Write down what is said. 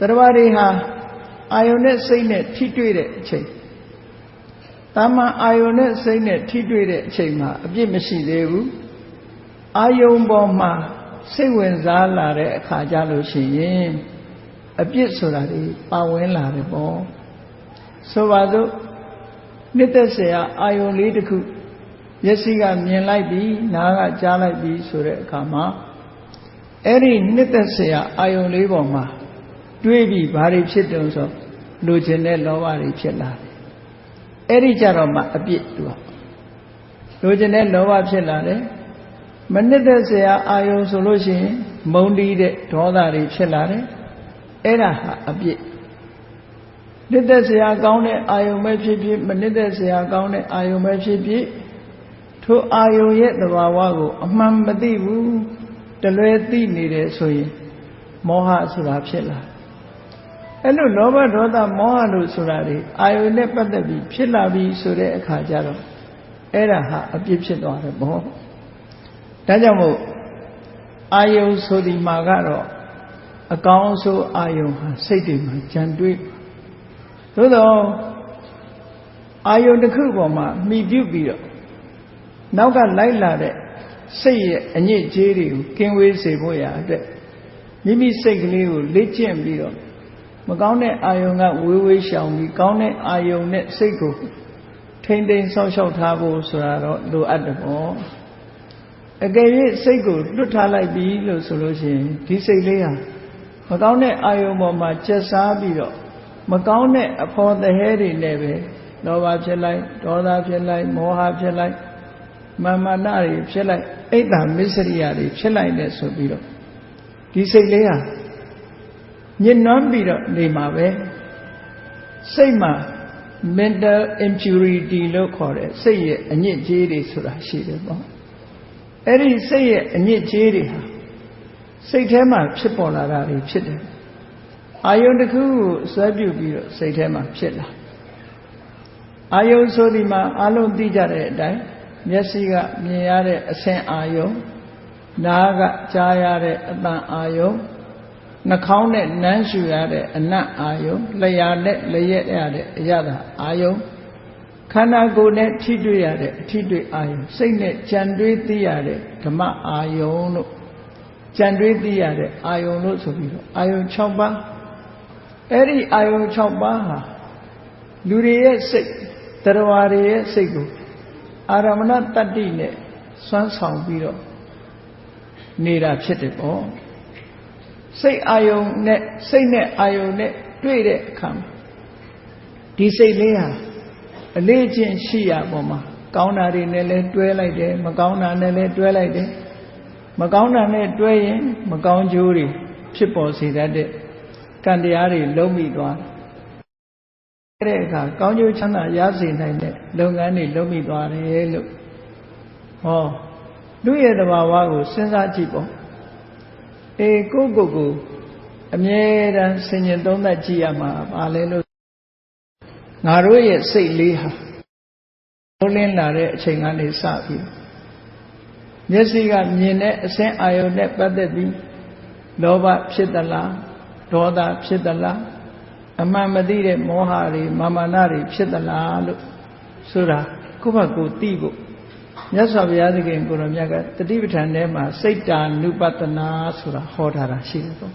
တရဝတွေဟာအာယုန်နဲ့စိတ်နဲ့ထိတွေ့တဲ့အချိန်တာမန်အာယုန်နဲ့စိတ်နဲ့ထိတွေ့တဲ့အချိန်မှာအပြစ်မရှိသေးဘူးအာယုန်ပေါ်မှာစိတ်ဝင်စားလာတဲ့အခါကြလို့ရှိရင်အပြစ်ဆိုတာတွေပါဝင်လာတယ်ပေါ့ဆိုပါစို့နှစ်သက်စရာအာယုန်လေးတစ်ခုမျက်စိကမြင်လိုက်ပြီနားကကြားလိုက်ပြီဆိုတဲ့အခါမှာအဲ့ဒီနှစ်သက်စရာအာယုန်လေးပေါ်မှာ တွေးပြီးဘာတွေဖြစ်တုံဆိုလိုချင်တဲ့လောဘတွေဖြစ်လာတယ်အဲ့ဒီကြတော့မှအပြစ်သူကလိုချင်တဲ့လောဘဖြစ်လာတယ်မနစ်သက်စရာအာယုံဆိုလို့ရှိရင်မုန်းတီးတဲ့ဒေါသတွေဖြစ်လာတယ်အဲ့ဒါဟာအပြစ်နစ်သက်စရာကောင်းတဲ့အာယုံပဲဖြစ်ဖြစ်မနစ်သက်စရာကောင်းတဲ့အာယုံပဲဖြစ်ဖြစ်ထိုအာယုံရဲ့သဘာဝကို အမှန်မသိဘူးတလွဲသိနေတယ်ဆိုရင်မောဟဆိုတာဖြစ်လာတယ် အဲ့လိုလောဘဒေါသမောဟလို့ဆိုတာတွေအာယုန်နဲ့ပတ်သက်ပြီးဖြစ်လာပြီဆိုတဲ့အခါကျတော့အဲ့ဒါဟာအပြစ်ဖြစ်သွားတယ်ဘောဒါကြောင့်မို့အာယုန်ဆိုဒီမှာကတော့အကောင်းဆုံးအာယုန်ဟာစိတ်တွေမှာကြံတွေးသို့တော့အာယုန်တစ်ခုပေါ်မှာမှီပြုတ်ပြီးတော့နောက်ကလိုက်လာတဲ့စိတ်ရဲ့အညစ်အကြေးတွေကိုကင်းဝေးစေဖို့ရာအတွက်မိမိစိတ်ကလေးကိုလေ့ကျင့်ပြီးတော့ မကောင်းတဲ့အာယုံကဝေးဝေးရှောင်ပြီးကောင်းတဲ့အာယုံနဲ့စိတ်ကိုထိမ့်သိမ်းဆောက်ရှောက်ထားဖို့ဆိုတာတော့လိုအပ်တယ်ပေါ့အကယ်၍စိတ်ကိုလွတ်ထားလိုက်ပြီလို့ဆိုလို့ရှိရင်ဒီစိတ်လေးဟာမကောင်းတဲ့အာယုံပေါ်မှာကျက်စားပြီးတော့မကောင်းတဲ့အဖော်သဟဲတွေနဲ့ပဲလောဘဖြစ်လိုက်ဒေါသဖြစ်လိုက်မောဟဖြစ်လိုက်မာမနတွေဖြစ်လိုက်အိတ်တာမစ္စရိယတွေဖြစ်လိုက်တဲ့ဆိုပြီးတော့ဒီစိတ်လေးဟာ ညှဉ်းနှွမ်းပြီးတော့နေမှာပဲစိတ်မှာ mental impurity လို့ခေါ်တဲ့စိတ်ရဲ့အညစ်အကြေးတွေဆိုတာရှိတယ်ပေါ့အဲ့ဒီစိတ်ရဲ့အညစ်အကြေးတွေဟာစိတ်ထဲမှာဖြစ်ပေါ်လာတာတွေဖြစ်တယ်အာယုန်တစ်ခုကိုဆွဲပြုတ်ပြီးတော့စိတ်ထဲမှာဖြစ်လာအာယုန်ဆိုဒီမှာအလုံးသိကြတဲ့အတိုင်းမျက်စိကမြင်ရတဲ့အဆင့်အာယုံနားကကြားရတဲ့အတန်အာယုံနှာ ခေါင်းနဲ့နမ်းရှူရတဲ့အနတ်အာယုံလျှာနဲ့လျက်ရတဲ့အရသာအာယုံခန္ဓာကိုယ်နဲ့ထိတွေ့ရတဲ့အထိတွေ့အာယုံစိတ်နဲ့ကြံတွေးသိရတဲ့ဓမ္မအာယုံလို့ကြံတွေးသိရတဲ့အာယုံလို့ဆိုပြီးတော့အာယုံ6ပါးအဲ့ဒီအာယုံ6ပါးဟာလူတွေရဲ့စိတ်တရားတွေရဲ့စိတ်ကိုအာရမဏတတ္တိနဲ့စွမ်းဆောင်ပြီးတော့နေတာဖြစ်တယ်ပေါ့ စိတ်အာယုံနဲ့စိတ်နဲ့အာယုံနဲ့တွေ့တဲ့အခါမှာဒီစိတ်လေးဟာအလေးချင်းရှိရပေါ်မှာကောင်းတာတွေနဲ့လည်းတွဲလိုက်တယ်မကောင်းတာနဲ့လည်းတွဲလိုက်တယ်မကောင်းတာနဲ့တွဲရင်မကောင်းကျိုးတွေဖြစ်ပေါ်စေတတ်တဲ့ကံတရားတွေလုံးမိသွားတယ်တဲ့အခါကောင်းကျိုးချမ်းသာရစေနိုင်တဲ့လုပ်ငန်းတွေလုပ်မိသွားတယ်လို့ဟောလူရဲ့တဘာဝကိုစဉ်းစားကြည့်ပေါ့ အေးကိုယ့်ကိုယ်ကိုအမြဲတမ်းဆင်ញင်သုံးသပ်ကြည့်ရမှာပါလဲလို့ငါတို့ရဲ့စိတ်လေးဟာလုံးလင်းလာတဲ့အချိန်ကနေစပြီးမျက်စိကမြင်တဲ့အစင်းအာယုန်နဲ့ပတ်သက်ပြီးလောဘဖြစ်သလားဒေါသဖြစ်သလားအမှန်မသိတဲ့မောဟတွေမာမာနတွေဖြစ်သလားလို့ဆိုတာကိုယ့်ဘက်ကိုသိဖို့ မြတ်စွာဘုရားသခင်ကိုရောမြတ်ကတတိပဋ္ဌာန်ထဲမှာစိတ်တာနုပတနာဆိုတာဟောထားတာရှိတယ်ပေါ့